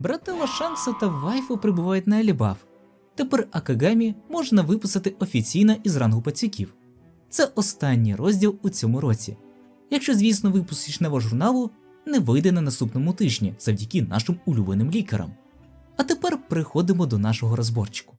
Брателла Шанкса та Вайфу прибувають на Елібаф. Тепер Акагамі можна виписати офіційно із рангу пацюків. Це останній розділ у цьому році. Якщо, звісно, випуск січневого журналу не вийде на наступному тижні завдяки нашим улюбленим лікарам. А тепер переходимо до нашого розборчику.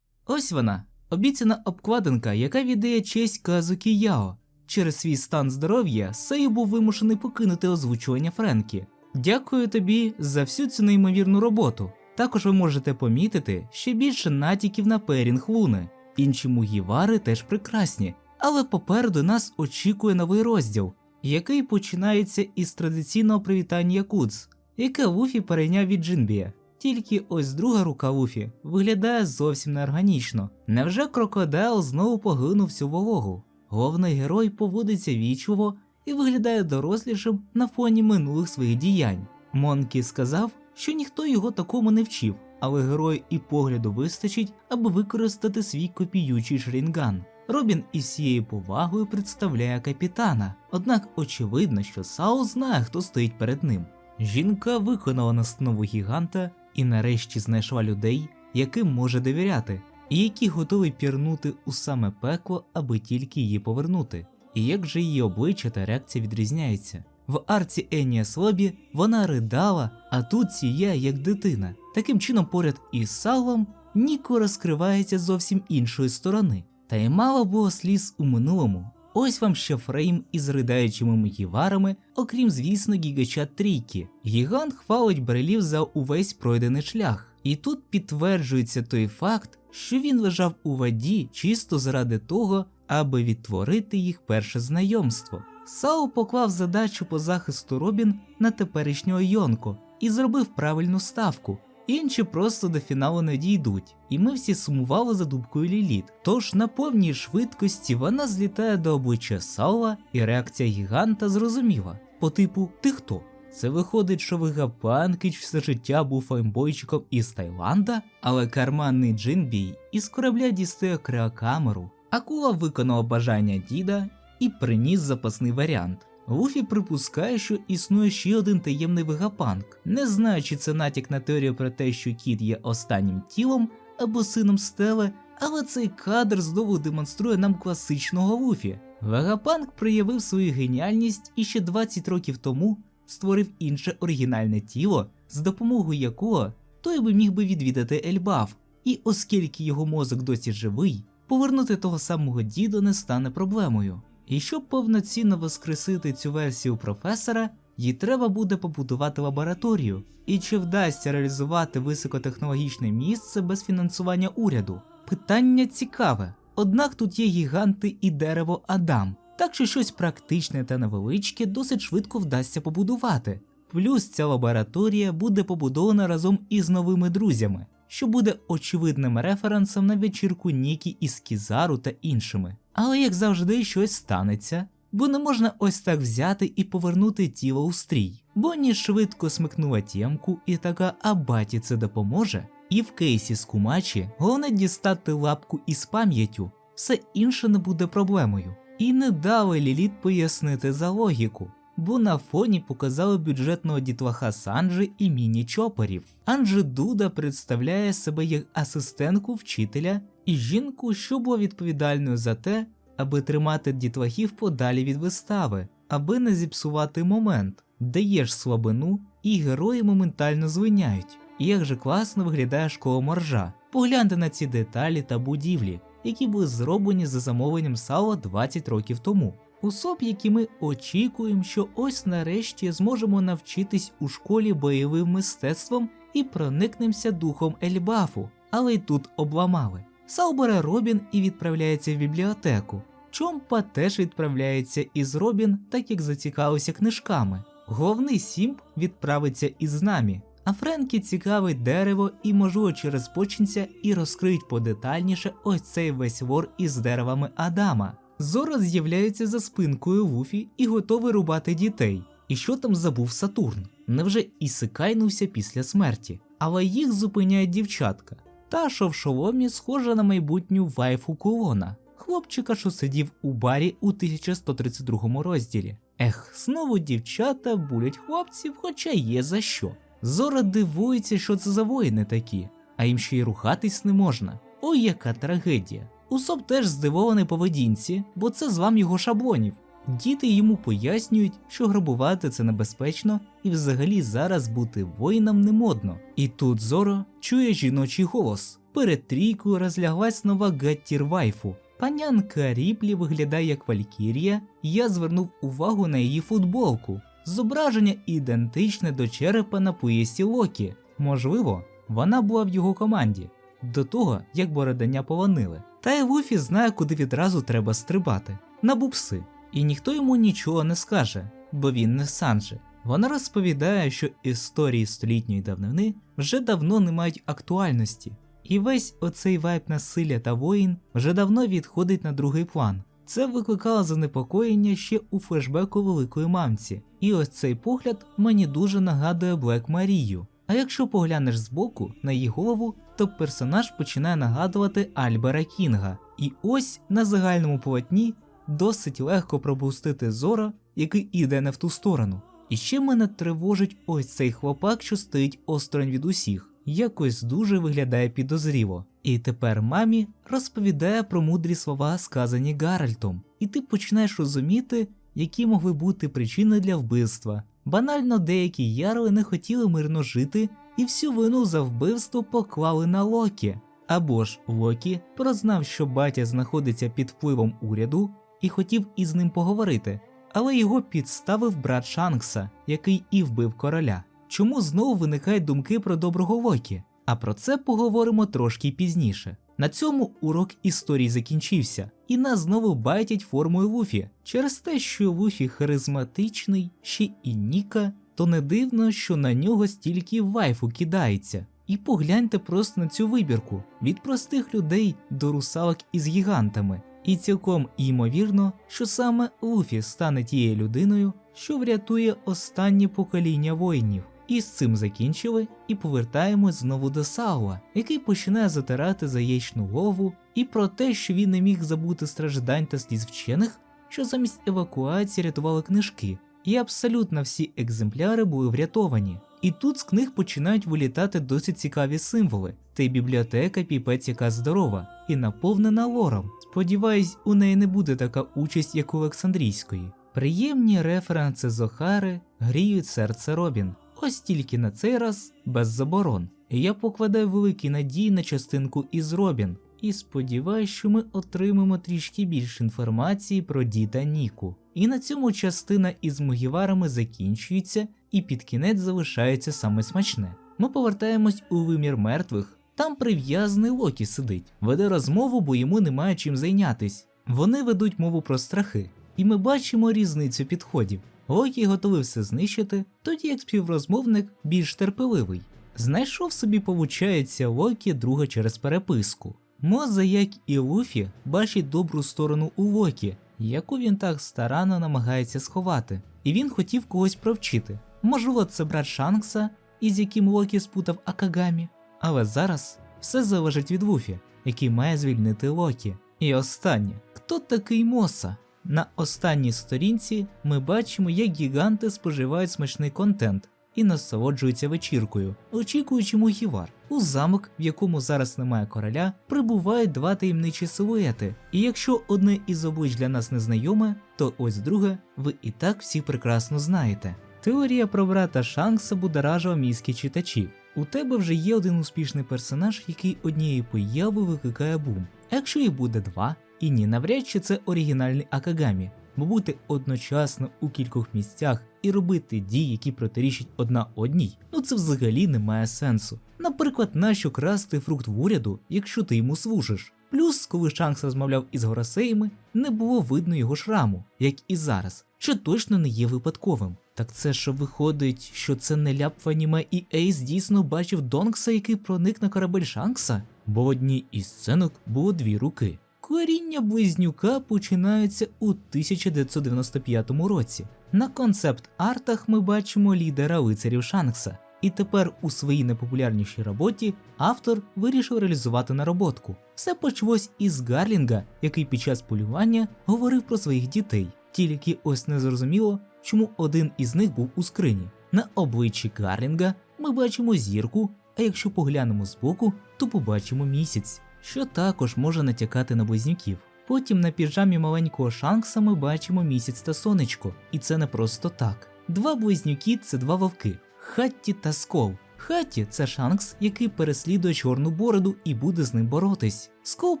Ось вона, обіцяна обкладинка, яка віддає честь Казукі Яо. Через свій стан здоров'я Сею був вимушений покинути озвучування Френкі. Дякую тобі за всю цю неймовірну роботу. Також ви можете помітити ще більше натяків на перінг луни. Інші мугівари теж прекрасні, але попереду нас очікує новий розділ, який починається із традиційного привітання Якудз, яке Луфі перейняв від Джинбія. Тільки ось друга рука Луфі виглядає зовсім неорганічно. Невже крокодайл знову поглинув всю вологу? Головний герой поводиться вічливо і виглядає дорослішим на фоні минулих своїх діянь. Монкі сказав, що ніхто його такому не вчив, але герою і погляду вистачить, аби використати свій копіючий шрінган. Робін із всією повагою представляє капітана, однак очевидно, що Сао знає, хто стоїть перед ним. Жінка виконала настанову гіганта і нарешті знайшла людей, яким може довіряти, і які готові пірнути у саме пекло, аби тільки її повернути. І як же її обличчя та реакція відрізняються? В арці Еніас Лобі вона ридала, а тут сіяє як дитина. Таким чином, поряд із Салвом Ніко розкривається зовсім іншої сторони. Та й мало було сліз у минулому. Ось вам ще фрейм із ридаючими мегіварами, окрім, звісно, гігача трійки. Гігант хвалить брелів за увесь пройдений шлях. І тут підтверджується той факт, що він лежав у воді чисто заради того, аби відтворити їх перше знайомство. Сао поклав задачу по захисту Робін на теперішнього Йонко і зробив правильну ставку. Інші просто до фіналу не дійдуть, і ми всі сумували за дубкою Ліліт. Тож на повній швидкості вона злітає до обличчя Саула, і реакція гіганта зрозуміла. По типу Ти хто? Це виходить, що Вегапанкіч все життя був файмбойчиком із Таїланда, але карманний Джинбій із корабля дістає креокамеру. Акула виконала бажання діда і приніс запасний варіант. Луфі припускає, що існує ще один таємний вегапанк, не знаю, чи це натяк на теорію про те, що кіт є останнім тілом або сином стеле, але цей кадр знову демонструє нам класичного Луфі. Вегапанк проявив свою геніальність і ще 20 років тому створив інше оригінальне тіло, з допомогою якого той би міг би відвідати Ельбаф, і оскільки його мозок досі живий, повернути того самого діда не стане проблемою. І щоб повноцінно воскресити цю версію професора, їй треба буде побудувати лабораторію. І чи вдасться реалізувати високотехнологічне місце без фінансування уряду? Питання цікаве. Однак тут є гіганти і дерево Адам, так що щось практичне та невеличке досить швидко вдасться побудувати. Плюс ця лабораторія буде побудована разом із новими друзями, що буде очевидним референсом на вечірку Нікі із Кізару та іншими. Але як завжди, щось станеться, бо не можна ось так взяти і повернути тіло у стрій. Бонні швидко смикнула тємку і така, а баті це допоможе. І в кейсі з кумачі головне дістати лапку із пам'яттю, все інше не буде проблемою. І не дали Ліліт пояснити за логіку, бо на фоні показали бюджетного дітлаха Санджи і міні-чоперів. Анджи Дуда представляє себе як асистентку вчителя і жінку, що була відповідальною за те, аби тримати дітлахів подалі від вистави, аби не зіпсувати момент, даєш слабину, і герої моментально звиняють. І як же класно виглядає школа моржа. Погляньте на ці деталі та будівлі, які були зроблені за замовленням Сала 20 років тому. Усоб, які ми очікуємо, що ось нарешті зможемо навчитись у школі бойовим мистецтвом і проникнемося духом Ельбафу, але й тут обламали. Сал бере Робін і відправляється в бібліотеку. Чомпа теж відправляється із Робін, так як зацікавився книжками. Головний Сімп відправиться із нами, а Френкі цікавить дерево і, можливо, через починця і розкриють подетальніше ось цей весь вор із деревами Адама. Зора з'являється за спинкою Луфі і готовий рубати дітей. І що там забув Сатурн? Невже ісикайнувся після смерті? Але їх зупиняє дівчатка. Та, що в шоломі схожа на майбутню вайфу колона, хлопчика, що сидів у барі у 1132 розділі. Ех, знову дівчата булять хлопців, хоча є за що. Зора дивується, що це за воїни такі, а їм ще й рухатись не можна. Ой, яка трагедія. Усоп теж здивований поведінці, бо це злам його шаблонів. Діти йому пояснюють, що грабувати це небезпечно і взагалі зараз бути воїном не модно. І тут Зоро чує жіночий голос. Перед трійкою розляглась нова гаттір вайфу. Панянка Ріплі виглядає як Валькірія, і я звернув увагу на її футболку. Зображення ідентичне до черепа на поясі Локі. Можливо, вона була в його команді до того, як бородання полонили. Та й Луфі знає, куди відразу треба стрибати на бупси. І ніхто йому нічого не скаже, бо він не Санджи. Вона розповідає, що історії столітньої давнини вже давно не мають актуальності, і весь оцей вайб насилля та воїн вже давно відходить на другий план. Це викликало занепокоєння ще у флешбеку великої мамці, і ось цей погляд мені дуже нагадує Блек Марію. А якщо поглянеш збоку на її голову, то персонаж починає нагадувати Альбера Кінга. І ось на загальному полотні досить легко пропустити Зора, який іде не в ту сторону. І ще мене тривожить ось цей хлопак, що стоїть осторонь від усіх, якось дуже виглядає підозріло. І тепер мамі розповідає про мудрі слова, сказані Гаральтом, і ти починаєш розуміти, які могли бути причини для вбивства. Банально деякі ярли не хотіли мирно жити і всю вину за вбивство поклали на Локі. Або ж Локі прознав, що батя знаходиться під впливом уряду і хотів із ним поговорити, але його підставив брат Шанкса, який і вбив короля. Чому знову виникають думки про доброго Локі? А про це поговоримо трошки пізніше. На цьому урок історії закінчився, і нас знову байтять формою Луфі. Через те, що Луфі харизматичний, ще і Ніка, то не дивно, що на нього стільки вайфу кидається. І погляньте просто на цю вибірку від простих людей до русалок із гігантами. І цілком ймовірно, що саме Луфі стане тією людиною, що врятує останнє покоління воїнів. І з цим закінчили, і повертаємось знову до Сауа, який починає затирати за яєчну голову, і про те, що він не міг забути страждань та сліз вчених, що замість евакуації рятували книжки, і абсолютно всі екземпляри були врятовані. І тут з книг починають вилітати досить цікаві символи, та й бібліотека піпець яка здорова і наповнена лором. Сподіваюсь, у неї не буде така участь, як у Олександрійської. Приємні референси Зохари гріють серце Робін. Ось тільки на цей раз без заборон. Я покладаю великі надії на частинку із Робін, і сподіваюся, що ми отримаємо трішки більше інформації про діда Ніку. І на цьому частина із Мугіварами закінчується, і під кінець залишається саме смачне. Ми повертаємось у вимір мертвих. Там прив'язаний Локі сидить, веде розмову, бо йому немає чим зайнятись. Вони ведуть мову про страхи, і ми бачимо різницю підходів. Локі готовий знищити, тоді як співрозмовник більш терпеливий. Знайшов собі, получається, Локі друга через переписку. Моза, як і Луфі, бачить добру сторону у Локі, яку він так старанно намагається сховати, і він хотів когось провчити. Можливо, це брат Шанкса, із яким Локі спутав Акагамі. Але зараз все залежить від Луфі, який має звільнити Локі. І останнє, хто такий Моса? На останній сторінці ми бачимо, як гіганти споживають смачний контент і насолоджуються вечіркою, очікуючи Мухівар. У замок, в якому зараз немає короля, прибувають два таємничі силуети. І якщо одне із облич для нас незнайоме, то ось друге ви і так всі прекрасно знаєте. Теорія про брата Шанкса будоражила мізки читачів. У тебе вже є один успішний персонаж, який однією появою викликає бум. Якщо їх буде два, і ні, навряд чи це оригінальний Акагамі, бо бути одночасно у кількох місцях і робити дії, які протирічать одна одній, ну це взагалі не має сенсу. Наприклад, нащо красти фрукт в уряду, якщо ти йому служиш. Плюс, коли Шанкс розмовляв із Горасеями, не було видно його шраму, як і зараз, що точно не є випадковим. Так це що виходить, що це не ляп в аніме і Ейс дійсно бачив Донкса, який проник на корабель Шанкса? Бо в одній із сценок було дві руки. Коріння близнюка починається у 1995 році. На концепт-артах ми бачимо лідера лицарів Шанкса, і тепер у своїй найпопулярнішій роботі автор вирішив реалізувати нароботку. Все почалось із Гарлінга, який під час полювання говорив про своїх дітей, тільки ось не зрозуміло, чому один із них був у скрині. На обличчі Гарлінга ми бачимо зірку, а якщо поглянемо збоку, то побачимо місяць, що також може натякати на близнюків. Потім на піжамі маленького Шанкса ми бачимо місяць та сонечко, і це не просто так. Два близнюки це два вовки Хатті та Скол. Хатті це Шанкс, який переслідує чорну бороду і буде з ним боротись. Скол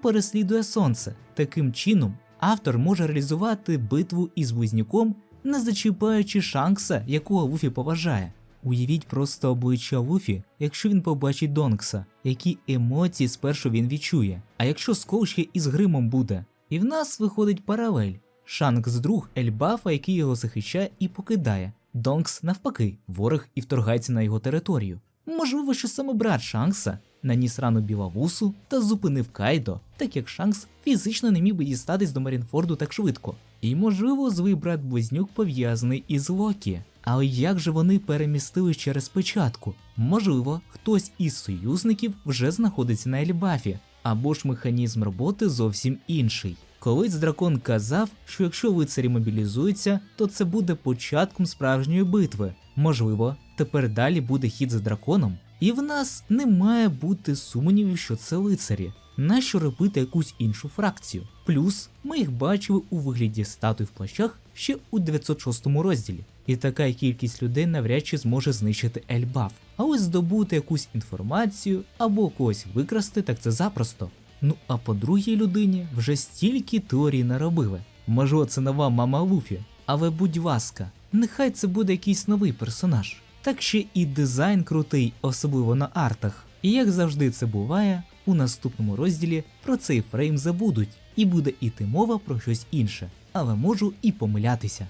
переслідує сонце. Таким чином, автор може реалізувати битву із близнюком, не зачіпаючи Шанкса, якого Луфі поважає. Уявіть просто обличчя Луфі, якщо він побачить Донкса, які емоції спершу він відчує. А якщо Скол ще із гримом буде. І в нас виходить паралель. Шанкс друг Ельбафа, який його захищає і покидає. Донкс, навпаки, ворог і вторгається на його територію. Можливо, що саме брат Шанкса наніс рану Білавусу та зупинив Кайдо, так як Шанкс фізично не міг би дістатись до Марінфорду так швидко. І можливо, злий брат Близнюк пов'язаний із Локі. Але як же вони перемістились через печатку? Можливо, хтось із союзників вже знаходиться на Ельбафі, або ж механізм роботи зовсім інший. Колись дракон казав, що якщо лицарі мобілізуються, то це буде початком справжньої битви. Можливо, тепер далі буде хід за драконом, і в нас не має бути сумнівів, що це лицарі. Нащо робити якусь іншу фракцію? Плюс ми їх бачили у вигляді статуй в плащах ще у 906 розділі, і така кількість людей навряд чи зможе знищити Ельбаф. А ось здобути якусь інформацію або когось викрасти, так це запросто. Ну а по другій людині вже стільки теорій наробили. Можливо, це нова мама Луфі, але будь ласка, нехай це буде якийсь новий персонаж. Так ще і дизайн крутий, особливо на артах. І як завжди це буває, у наступному розділі про цей фрейм забудуть, і буде іти мова про щось інше, але можу і помилятися.